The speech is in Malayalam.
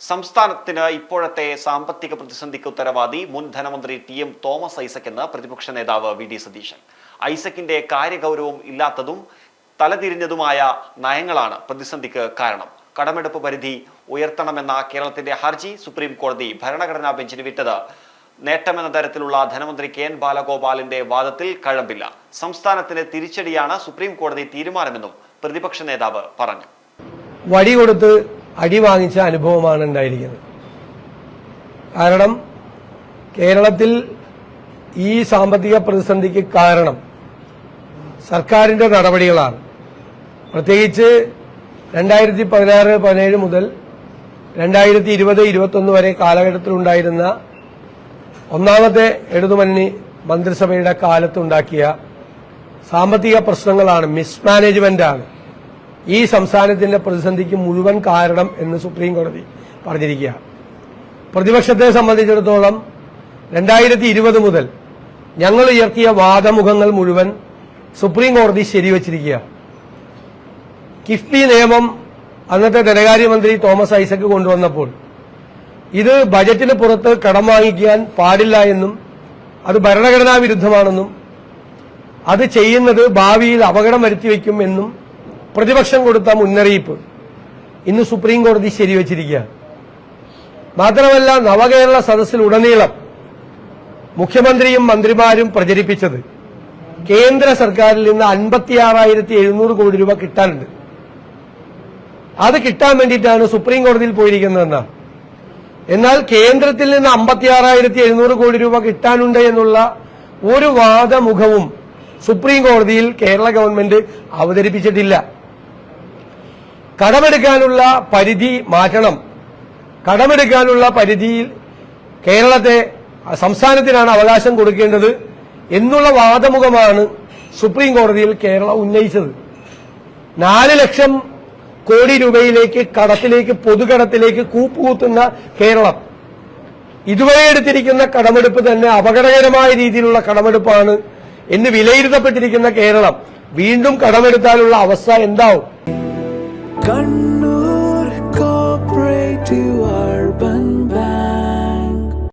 സംസ്ഥാനത്തിന് ഇപ്പോഴത്തെ സാമ്പത്തിക പ്രതിസന്ധിക്ക് ഉത്തരവാദി മുൻ ധനമന്ത്രി ടി എം തോമസ് ഐസക് എന്ന് പ്രതിപക്ഷ നേതാവ് വി ഡി സതീശൻ. ഐസക്കിന്റെ കാര്യഗൗരവം ഇല്ലാത്തതും തലതിരിഞ്ഞതുമായ നയങ്ങളാണ് പ്രതിസന്ധിക്ക് കാരണം. കടമെടുപ്പ് പരിധി ഉയർത്തണമെന്ന കേരളത്തിന്റെ ഹർജി സുപ്രീം കോടതി ഭരണഘടനാ ബെഞ്ചിന് വിട്ടത്. നേട്ടമെന്ന തരത്തിലുള്ള ധനമന്ത്രി കെ എൻ ബാലഗോപാലിന്റെ വാദത്തിൽ കഴമ്പില്ല. സംസ്ഥാനത്തിന് തിരിച്ചടിയാണ് സുപ്രീം കോടതി തീരുമാനമെന്നും പ്രതിപക്ഷ നേതാവ് പറഞ്ഞു. വടി കൊടുത്ത് അടി വാങ്ങിച്ച അനുഭവമാണ് ഉണ്ടായിരിക്കുന്നത്. കാരണം കേരളത്തിൽ ഈ സാമ്പത്തിക പ്രതിസന്ധിക്ക് കാരണം സർക്കാരിന്റെ നടപടികളാണ്. പ്രത്യേകിച്ച് രണ്ടായിരത്തി പതിനാറ് പതിനേഴ് മുതൽ രണ്ടായിരത്തി ഇരുപത് ഇരുപത്തൊന്ന് വരെ കാലഘട്ടത്തിലുണ്ടായിരുന്ന ഒന്നാമത്തെ ഇടതുമുന്നണി മന്ത്രിസഭയുടെ കാലത്തുണ്ടാക്കിയ സാമ്പത്തിക പ്രശ്നങ്ങളാണ്. മിസ്മാനേജ്മെന്റാണ് ഈ സംസ്ഥാനത്തിന്റെ പ്രതിസന്ധിക്ക് മുഴുവൻ കാരണം എന്ന് സുപ്രീം കോടതി പറഞ്ഞിരിക്കുക പ്രതിപക്ഷത്തെ സംബന്ധിച്ചിടത്തോളം രണ്ടായിരത്തി ഇരുപത് മുതൽ ഞങ്ങൾ ഉയർത്തിയ വാദമുഖങ്ങൾ മുഴുവൻ സുപ്രീം കോടതി ശരിവച്ചിരിക്കുക കിഫ്ബി നിയമം അന്നത്തെ ധനകാര്യമന്ത്രി തോമസ് ഐസക് കൊണ്ടുവന്നപ്പോൾ ഇത് ബജറ്റിന് പുറത്ത് കടം വാങ്ങിക്കാൻ പാടില്ല എന്നും അത് ഭരണഘടനാ വിരുദ്ധമാണെന്നും അത് ചെയ്യുന്നത് ഭാവിയിൽ അപകടം വരുത്തിവെക്കും എന്നും പ്രതിപക്ഷം കൊടുത്ത മുന്നറിയിപ്പ് ഇന്ന് സുപ്രീം കോടതി ശരിവച്ചിരിക്കുക മാത്രമല്ല നവകേരള സദസ്സിലുടനീളം മുഖ്യമന്ത്രിയും മന്ത്രിമാരും പ്രചരിപ്പിച്ചത് കേന്ദ്ര സർക്കാരിൽ നിന്ന് അൻപത്തിയാറായിരത്തി എഴുന്നൂറ് കോടി രൂപ കിട്ടാനുണ്ട്. അത് കിട്ടാൻ വേണ്ടിയിട്ടാണ് സുപ്രീം കോടതിയിൽ പോയിരിക്കുന്നതെന്നാണ് എന്നാൽ കേന്ദ്രത്തിൽ നിന്ന് അമ്പത്തിയാറായിരത്തി എഴുന്നൂറ് കോടി രൂപ കിട്ടാനുണ്ട് എന്നുള്ള ഒരു വാദമുഖവും സുപ്രീം കോടതിയിൽ കേരള ഗവൺമെന്റ് അവതരിപ്പിച്ചിട്ടില്ല. കടമെടുക്കാനുള്ള പരിധി മാറ്റണം. കടമെടുക്കാനുള്ള പരിധിയിൽ കേരളത്തെ സംസ്ഥാനത്തിനാണ് അവകാശം കൊടുക്കേണ്ടത് എന്നുള്ള വാദമുഖമാണ് സുപ്രീം കോടതിയിൽ കേരളം ഉന്നയിച്ചത്. നാല് ലക്ഷം കോടി രൂപയിലേക്ക് കടത്തിലേക്ക് പൊതുകടത്തിലേക്ക് കൂപ്പുകൂത്തുന്ന കേരളം. ഇതുവരെ എടുത്തിരിക്കുന്ന കടമെടുപ്പ് തന്നെ അപകടകരമായ രീതിയിലുള്ള കടമെടുപ്പാണ് എന്ന് വിലയിരുത്തപ്പെട്ടിരിക്കുന്ന കേരളം. വീണ്ടും കടമെടുത്താലുള്ള അവസ്ഥ എന്താവും? கண்